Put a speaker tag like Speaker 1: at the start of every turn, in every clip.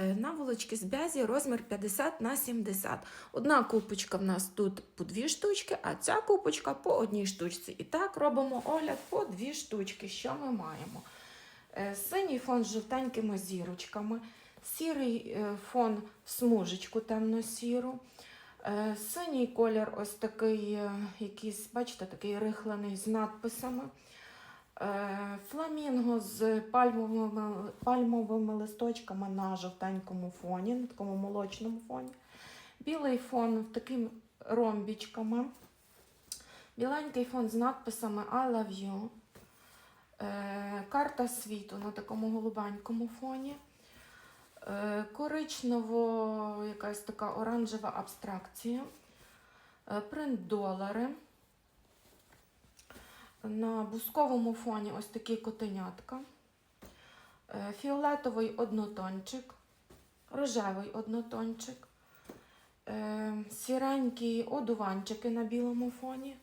Speaker 1: Е, Наволочки з бязі розмір 50 на 70. Одна купочка в нас тут по дві штучки, а ця купочка по одній штучці. І так робимо огляд по дві штучки. Що ми маємо? Е, Синій фон з жовтенькими зірочками, сірий е, фон в смужечку темно-сіру. Синій колір ось такий, якийсь, бачите, такий рихлений з надписами. Е, Фламінго з пальмовими, пальмовими листочками на жовтенькому фоні, на такому молочному фоні. Білий фон такими ромбічками. Біленький фон з надписами I love you. Е, Карта світу на такому голубенькому фоні. Е, Коричнево, якась така оранжева абстракція. Принт долари. На бусковому фоні ось такі котенятка. Е, Фіолетовий однотончик, рожевий однотончик, е, сіренькі одуванчики на білому фоні,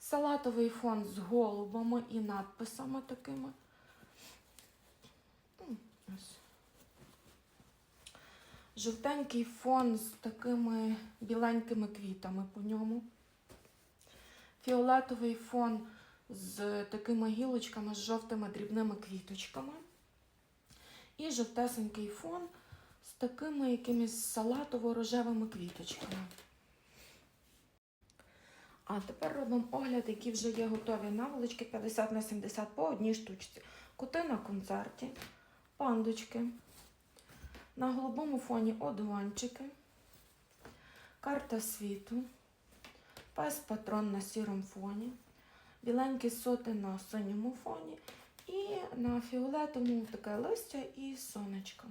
Speaker 1: салатовий фон з голубами і надписами такими. Ось. Жовтенький фон з такими біленькими квітами по ньому. Фіолетовий фон з такими гілочками з жовтими дрібними квіточками. І жовтесенький фон з такими якимись салатово-рожевими квіточками. А тепер робимо огляд, які вже є готові наволочки 50 на 70 по одній штучці. Коти на концерті, пандочки. На голубому фоні одуванчики, карта світу, пес патрон на сірому фоні, біленькі соти на синьому фоні і на фіолетовому таке листя і сонечко.